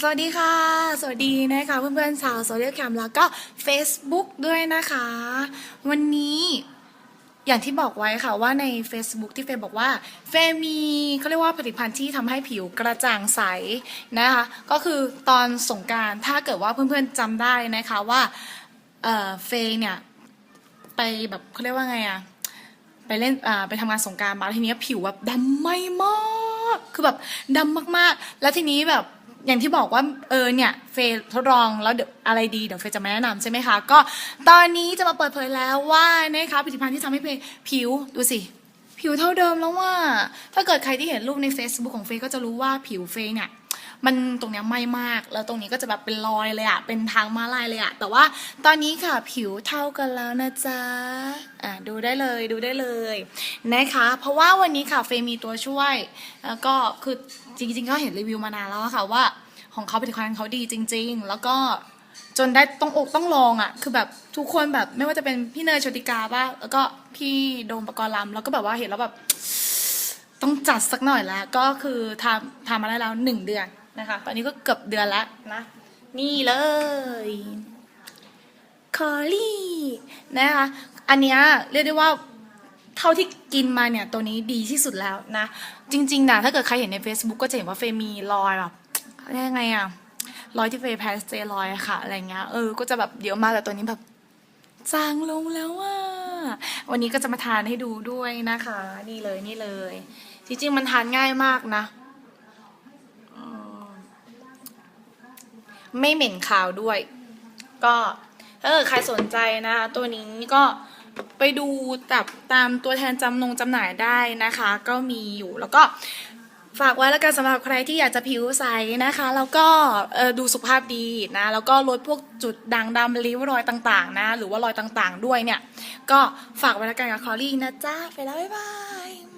สวัสดีค่ะ สวัสดีนะคะเพื่อนๆชาวโซเชียลแคมแล้วก็ Facebook ด้วยนะคะ วันนี้อย่างที่บอกไว้ค่ะว่าใน Facebook ที่เฟย์บอกว่า เฟย์มีเขาเรียกว่าผลิตภัณฑ์ที่ทำให้ผิวกระจ่างใสนะคะ ก็คือตอนสงการถ้าเกิดว่าเพื่อนๆจำได้นะคะว่าเออเฟย์เนี่ยไปแบบเขาเรียกว่าไงอะไปเล่นไปทำงานสงการมาทีนี้ผิวแบบดำไหม่มาก คือแบบดำมากๆ แล้วทีนี้แบบ อย่างที่บอกว่าเออเนี่ยเฟย์ทดลองแล้วเดี๋ยวอะไรดีเดี๋ยวเฟย์จะมาแนะนำใช่ไหมคะ ก็ตอนนี้จะมาเปิดเผยแล้วว่านะคะผลิตภัณฑ์ที่ทำให้เฟย์ผิวดูสิ ผิวเท่าเดิมแล้วว่า ถ้าเกิดใครที่เห็นรูปใน Facebook ของเฟย์ก็จะรู้ว่าผิวเฟย์เนี่ย มันตรงเนี้ยไหม้มาก แล้วตรงนี้ก็จะแบบเป็นรอยเลยอะเป็นทางมาลายเลยอะแต่ว่าตอนนี้ค่ะผิวเท่ากันแล้วนะจ๊ะอะดูได้เลยดูได้เลยนะคะ เพราะว่าวันนี้ค่ะเฟมีตัวช่วยแล้วก็คือจริงๆก็เห็นรีวิวมานานแล้วค่ะว่าของเขาผลิตภัณฑ์เขาดีจริง ๆ แล้วก็จนได้ต้องอกต้องลองอะ คือแบบทุกคนแบบไม่ว่าจะเป็นพี่เนยโชติกาบ้างแล้วก็พี่โดมปกรณ์ลำแล้วก็แบบว่าเห็นแล้วแบบต้องจัดสักหน่อยแล้ว ก็คือทำทำมาได้แล้วหนึ่งเดือน นะคะ ตอนนี้ก็เกือบเดือนแล้วนะ นี่เลยคอรี่นะคะ อันเนี้ยเรียกได้ว่าเท่าที่กินมาเนี่ยตัวนี้ดีที่สุดแล้วนะ จริงๆนะถ้าเกิดใครเห็นใน Facebook ก็จะเห็นว่าเฟย์มีรอยแบบเรียกยังไงอะรอยที่เฟย์แพ้สเตียรอยด์อะค่ะอะไรเงี้ยเออก็จะแบบเยอะมากแต่ตัวนี้แบบจางลงแล้วว่า วันนี้ก็จะมาทานให้ดูด้วยนะคะ นี่เลยนี่เลย จริงๆมันทานง่ายมากนะอืม ไม่เหม็นขาวด้วย ก็ถ้าเกิดใครสนใจนะคะตัวนี้ก็ไปดูตับตามตัวแทนจำนงจำหน่ายได้นะคะ ก็มีอยู่แล้วก็ฝากไว้แล้วกันสำหรับใครที่อยากจะผิวใสนะคะ แล้วก็ดูสุขภาพดีนะ แล้วก็ลดพวกจุดด่างดำริ้วรอยต่างๆ นะ หรือว่ารอยต่างๆ ด้วยเนี่ย ก็ฝากไว้แล้วกันกับคอรี่นะจ๊ะ ไปแล้ว บ๊ายบาย